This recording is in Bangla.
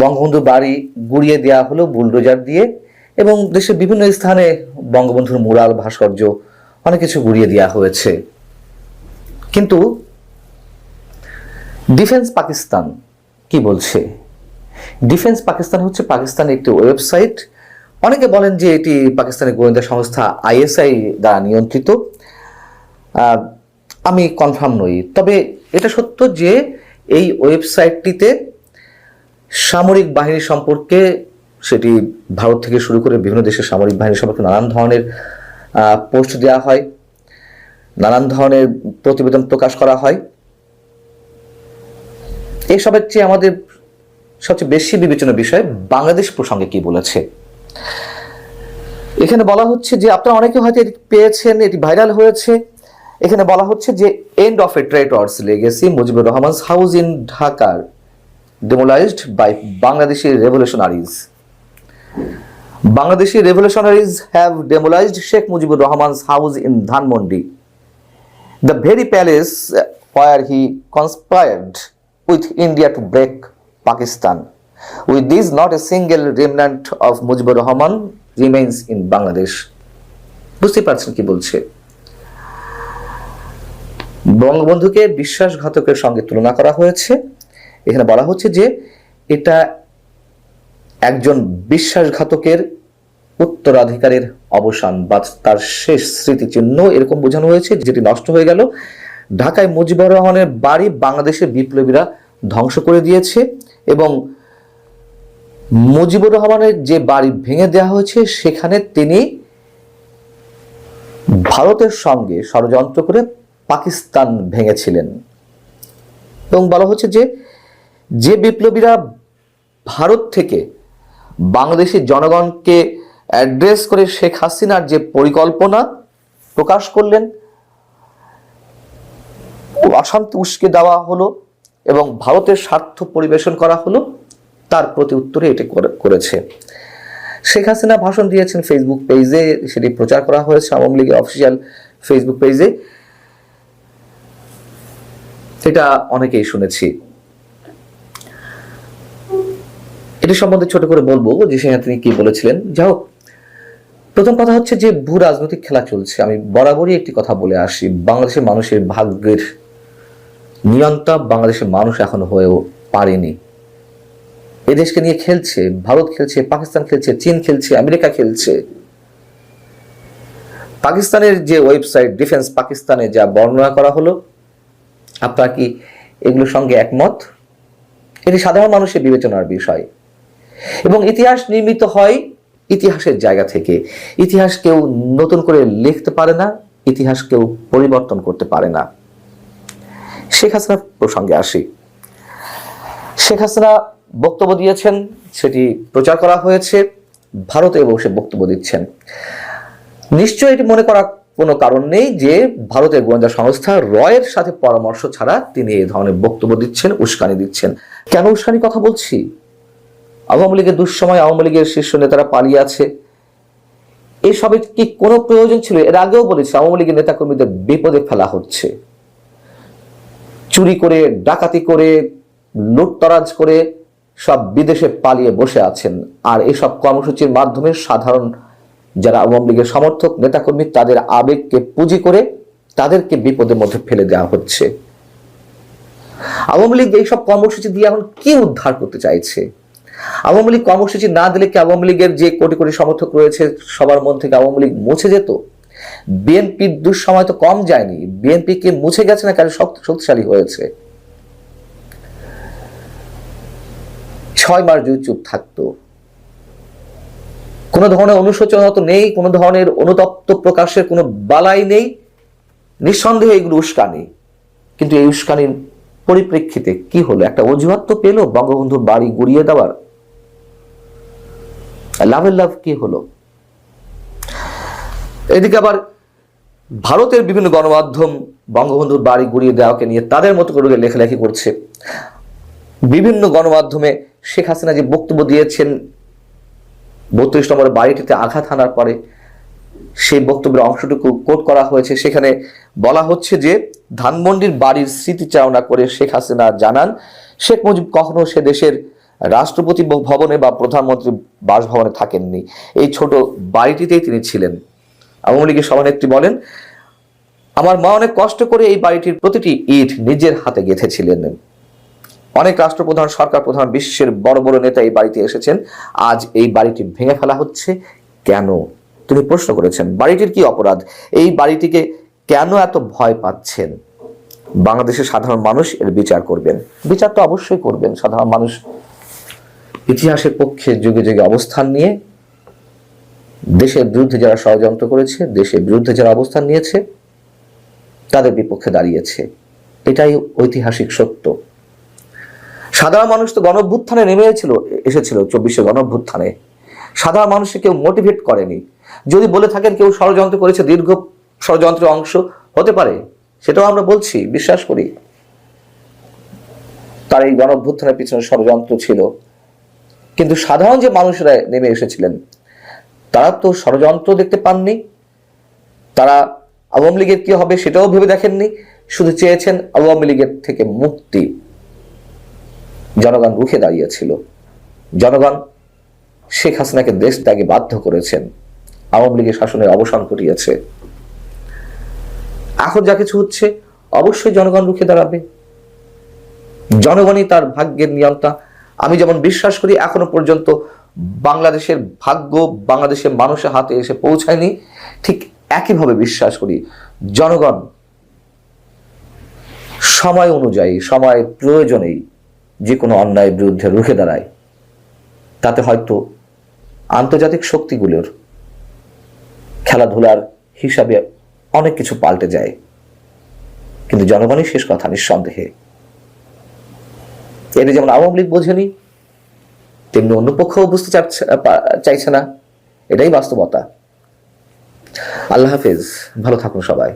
বঙ্গবন্ধুর বাড়ি গুড়িয়ে দেওয়া হলো বুলডোজার দিয়ে এবং দেশের বিভিন্ন স্থানে বঙ্গবন্ধুর মুরাল ভাস্কর্য অনেক কিছু গুড়িয়ে দেওয়া হয়েছে। কিন্তু ডিফেন্স পাকিস্তান কি বলছে? ডিফেন্স পাকিস্তান হচ্ছে পাকিস্তানের একটি ওয়েবসাইট। অনেকে বলেন যে এটি পাকিস্তানের গোয়েন্দা সংস্থা আইএসআই দ্বারা নিয়ন্ত্রিত। আমি কনফার্ম নই। তবে এটা সত্য যে এই ওয়েবসাইটটিতে সামরিক বাহিনী সম্পর্কে সেটি ভারত থেকে শুরু করে বিভিন্ন দেশের সামরিক বাহিনী সম্পর্কে নানান ধরনের পোস্ট দেওয়া হয়, নানান ধরনের প্রতিবেদন প্রকাশ করা হয়। এইসবের চেয়ে আমাদের সবচেয়ে বেশি বিবেচনার বিষয় বাংলাদেশ প্রসঙ্গে কি বলেছে। এখানে বলা হচ্ছে যে আপনারা অনেকে হয়তো এটি পেয়েছেন, এটি ভাইরাল হয়েছে। এখানে বলা হচ্ছে যে end of a traitor's legacy Mujibur Rahman house in ঢাকার demolished by Bangladeshi revolutionaries Bangladeshi revolutionaries have demolished Sheikh Mujibur Rahman house in Dhanmondi the very palace where he conspired with India to break Pakistan with this not a single remnant of Mujibur Rahman remains in Bangladesh বুঝতে পারছেন কি বলছে? বঙ্গবন্ধুকে বিশ্বাসঘাতকের সঙ্গে তুলনা করা হয়েছে। এখানে বলা হচ্ছে যে এটা একজন বিশ্বাসঘাতকের উত্তরাধিকারের অবসান বা তার শেষ স্মৃতিচিহ্ন। এরকম বোঝানো হয়েছে, যেটি নষ্ট হয়ে গেল। ঢাকায় মুজিবুর রহমানের বাড়ি বাংলাদেশের বিপ্লবীরা ধ্বংস করে দিয়েছে এবং মুজিবুর রহমানের যে বাড়ি ভেঙে দেওয়া হয়েছে, সেখানে তিনি ভারতের সঙ্গে ষড়যন্ত্র করে পাকিস্তান ভেঙেছিলেন। এবং বলা হচ্ছে যে যে বিপ্লবীরা ভারত থেকে বাংলাদেশের জনগণকে অ্যাড্রেস করে শেখ হাসিনার যে পরিকল্পনা প্রকাশ করলেন অশান্তি উস্কে দেওয়া হলো এবং ভারতের স্বার্থ পরিবেশন করা হলো, তার প্রতি উত্তরে এটি করে- করেছে। শেখ হাসিনা ভাষণ দিয়েছেন ফেসবুক পেজে সেটি প্রচার করা হয়েছে আওয়ামী লীগের অফিসিয়াল ফেসবুক পেজে এটা অনেকেই শুনেছি। এটি সম্বন্ধে ছোট করে বলব যে সেখানে তিনি কি বলেছিলেন। যাই হোক, প্রথম কথা হচ্ছে যে ভূ রাজনৈতিক খেলা চলছে। আমি বরাবরই একটি কথা বলে আসি, বাংলাদেশের মানুষের ভাগ্যের নিয়ন্তা বাংলাদেশের মানুষ এখনও হয়েও পারেনি। এদেশকে নিয়ে খেলছে, ভারত খেলছে, পাকিস্তান খেলছে, চীন খেলছে, আমেরিকা খেলছে। পাকিস্তানের যে ওয়েবসাইট ডিফেন্স পাকিস্তানে যা বর্ণনা করা হলো, আপনারা কি এগুলোর সঙ্গে একমত? এটি সাধারণ মানুষের বিবেচনার বিষয়। এবং ইতিহাস নির্মিত হয় ইতিহাসের জায়গা থেকে। ইতিহাস কেউ নতুন করে লিখতে পারে না, ইতিহাস কেউ পরিবর্তন করতে পারে না। শেখ হাসিনার প্রসঙ্গে আসি। শেখ হাসিনা বক্তব্য দিয়েছেন, সেটি প্রচার করা হয়েছে, ভারতে বসে বক্তব্য দিচ্ছেন। নিশ্চয়ই এটি মনে করা কোনো কারণ নেই যে ভারতের গোয়েন্দা সংস্থা রয়ের সাথে পরামর্শ ছাড়া তিনি এই ধরনের বক্তব্য দিচ্ছেন, উস্কানি দিচ্ছেন। কেন উস্কানি কথা বলছি? আওয়ামী লীগের দুঃসময় আওয়ামী লীগের শীর্ষ নেতারা পালিয়ে আছে। এসবের কি কোনো প্রয়োজন ছিল? এর আগেও বলেছি, আওয়ামী লীগের নেতাকর্মীদের বিপদে ফেলা হচ্ছে। চুরি করে, ডাকাতি করে, লুটতরাজ করে সব বিদেশে পালিয়ে বসে আছেন। আর এসব কর্মসূচির মাধ্যমে সাধারণ যারা আওয়ামী লীগের সমর্থক, নেতাকর্মী, তাদের আবেগকে পুঁজি করে তাদেরকে বিপদের মধ্যে ফেলে দেওয়া হচ্ছে। আওয়ামী লীগ এইসব কর্মসূচি দিয়ে এখন কি উদ্ধার করতে চাইছে? আওয়ামী লীগ কর্মসূচি না দিলে কি আওয়ামী লীগের যে কোটি কোটি সমর্থক রয়েছে সবার মন থেকে আওয়ামী লীগ মুছে যেত? বিএনপির দুঃসময় তো কম যায়নি। বিএনপি কে মুছে গেছে না কারণ শক্ত শক্তিশালী হয়েছে? ছয় মাস যদি চুপ থাকতো। কোনো ধরনের অনুশোচনা তো নেই, কোনো ধরনের অনুতপ্ত প্রকাশের কোনো বালাই নেই। নিঃসন্দেহে এগুলো উস্কানি। কিন্তু এই উস্কানির পরিপ্রেক্ষিতে কি হলো? একটা অজুহাত তো পেল বঙ্গবন্ধুর বাড়ি গুড়িয়ে দেওয়ার। লাভের লাভ কি হলো? এদিকে আবার ভারতের বিভিন্ন গণমাধ্যম বঙ্গবন্ধুর বাড়ি গুড়িয়ে দেওয়াকে নিয়ে তাদের মতো করে লেখালেখি করছে। বিভিন্ন গণমাধ্যমে শেখ হাসিনা যে বক্তব্য দিয়েছেন, বত্রিশ নম্বরের বাড়িটিতে আঘাত হানার পরে সেই বক্তব্যের অংশটুকু কোট করা হয়েছে। সেখানে বলা হচ্ছে যে, ধানমন্ডির বাড়ির স্মৃতিচারণা করে শেখ হাসিনা জানান, শেখ মুজিব কখনো সে দেশের রাষ্ট্রপতি ভবনে বা প্রধানমন্ত্রী বাসভবনে থাকেননি। এই ছোট বাড়িটিতেই তিনি ছিলেন। আওয়ামী লীগের সভানেত্রী বলেন, আমার মা অনেক কষ্ট করে এই বাড়িটির প্রতিটি ইট নিজের হাতে গেঁথেছিলেন। অনেক রাষ্ট্রপ্রধান, সরকার প্রধান, বিশ্বের বড় বড় নেতা এই বাড়িতে এসেছেন। আজ এই বাড়িটি ভেঙে ফেলা হচ্ছে। কেন? তিনি প্রশ্ন করেছেন, বাড়িটির কি অপরাধ? এই বাড়িটিকে কেন এত ভয় পাচ্ছেন? বাংলাদেশের সাধারণ মানুষ এর বিচার করবেন। বিচার তো অবশ্যই করবেন। সাধারণ মানুষ ইতিহাসের পক্ষে যুগে যুগে অবস্থান নিয়ে, দেশের বিরুদ্ধে যারা ষড়যন্ত্র করেছে, দেশের বিরুদ্ধে যারা অবস্থান নিয়েছে, তাদের বিপক্ষে দাঁড়িয়েছে। এটাই ঐতিহাসিক সত্য। সাধারণ মানুষ তো গণভ্যুত্থানে নেমে এসেছিল এসেছিল চব্বিশে গণভ্যুত্থানে। সাধারণ মানুষকে কেউ মোটিভেট করেনি। যদি বলে থাকেন কেউ ষড়যন্ত্র করেছে, দীর্ঘ ষড়যন্ত্রের অংশ হতে পারে, সেটাও আমরা বলছি, বিশ্বাস করি। তার এই গণভ্যুত্থানের পিছনে ষড়যন্ত্র ছিল। কিন্তু সাধারণ যে মানুষরা নেমে এসেছিলেন, তারা তো ষড়যন্ত্র দেখতে পাননি। তারা আওয়ামী লীগের কি হবে সেটাও ভেবে দেখেননি। শুধু চেয়েছেন আওয়ামী লীগের থেকে মুক্তি। জনগণ রুখে দাঁড়িয়েছিল। জনগণ শেখ হাসিনাকে দেশ ত্যাগে বাধ্য করেছেন। আওয়ামী লীগের শাসনের অবসান ঘটিয়েছে। এখন যা কিছু হচ্ছে, অবশ্যই জনগণ রুখে দাঁড়াবে। জনগণই তার ভাগ্যের নিয়ন্ত্রণ আমি যেমন বিশ্বাস করি, এখনও পর্যন্ত বাংলাদেশের ভাগ্য বাংলাদেশের মানুষের হাতে এসে পৌঁছায়নি, ঠিক একইভাবে বিশ্বাস করি, জনগণ সময় অনুযায়ী, সময় প্রয়োজনেই যে কোনো অন্যায়ের বিরুদ্ধে রুখে দাঁড়ায়। তাতে হয়তো আন্তর্জাতিক শক্তিগুলোর খেলাধুলার হিসাবে অনেক কিছু পাল্টে যায়। কিন্তু জনগণই শেষ কথা, নিঃসন্দেহে। এটা যেমন আওয়ামী লীগ বোঝেনি, তেমনি অন্য পক্ষও বুঝতে চাইছে না। এটাই বাস্তবতা। আল্লাহ হাফেজ, ভালো থাকুন সবাই।